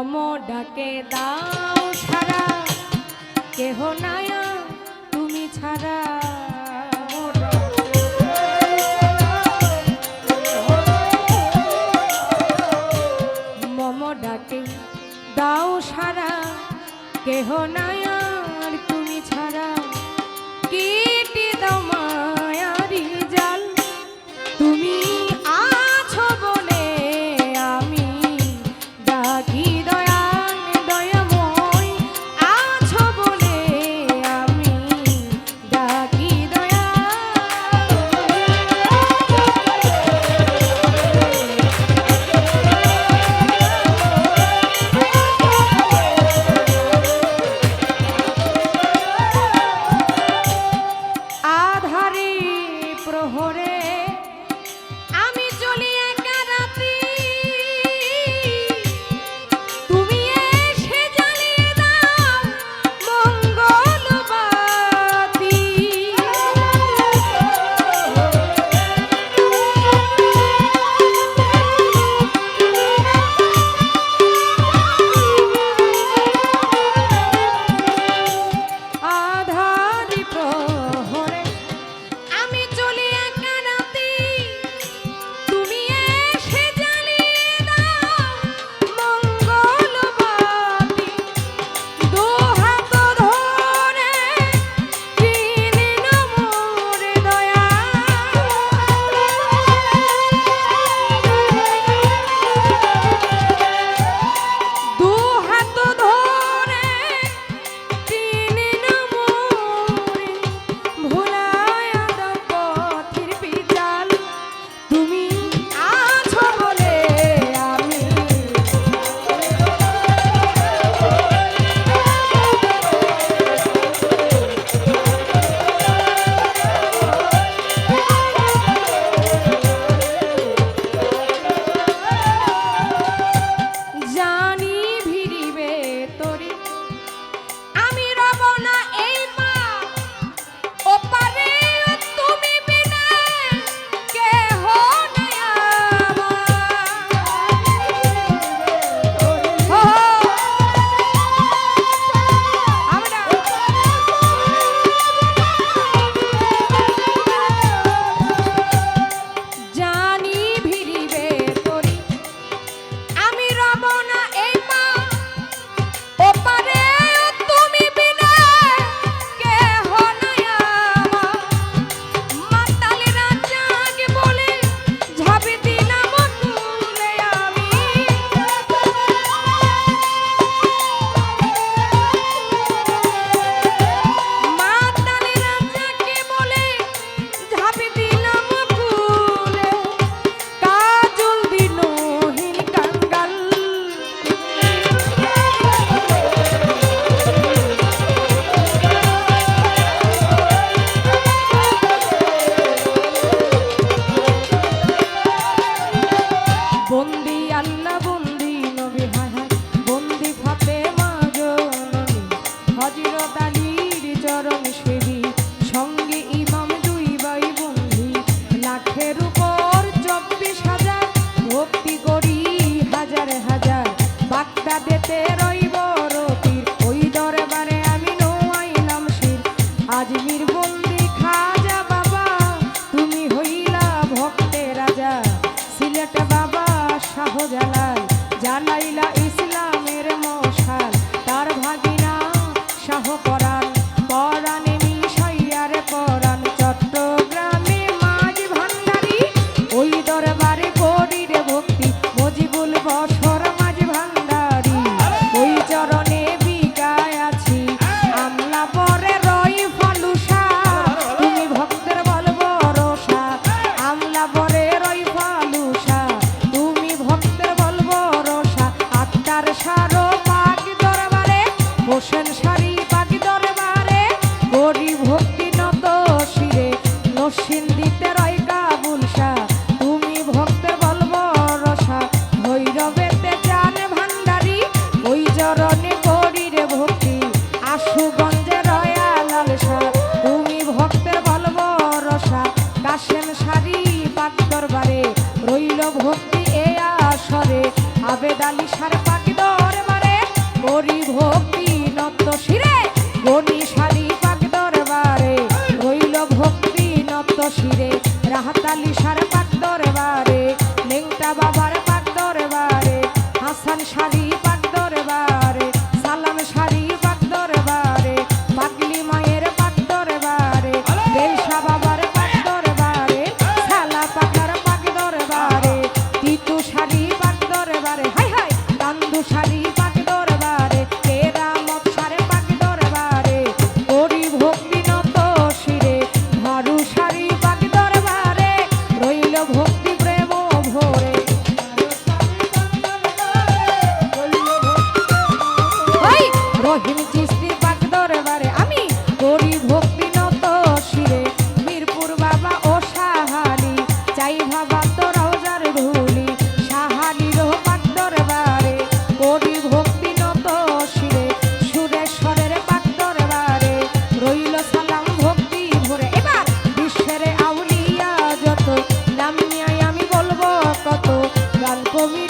মম ডাকে দাও ছাড়া কেহ নায়া তুমি ছাড়া। মম ডাকে দাও সারা কেহ নায়া জানাইলা ছিল ভক্তি এ আসরে, আবেদ আলী সার পাখি দরবারে করি ভক্তি নন্দ শিরে গণি সার for me.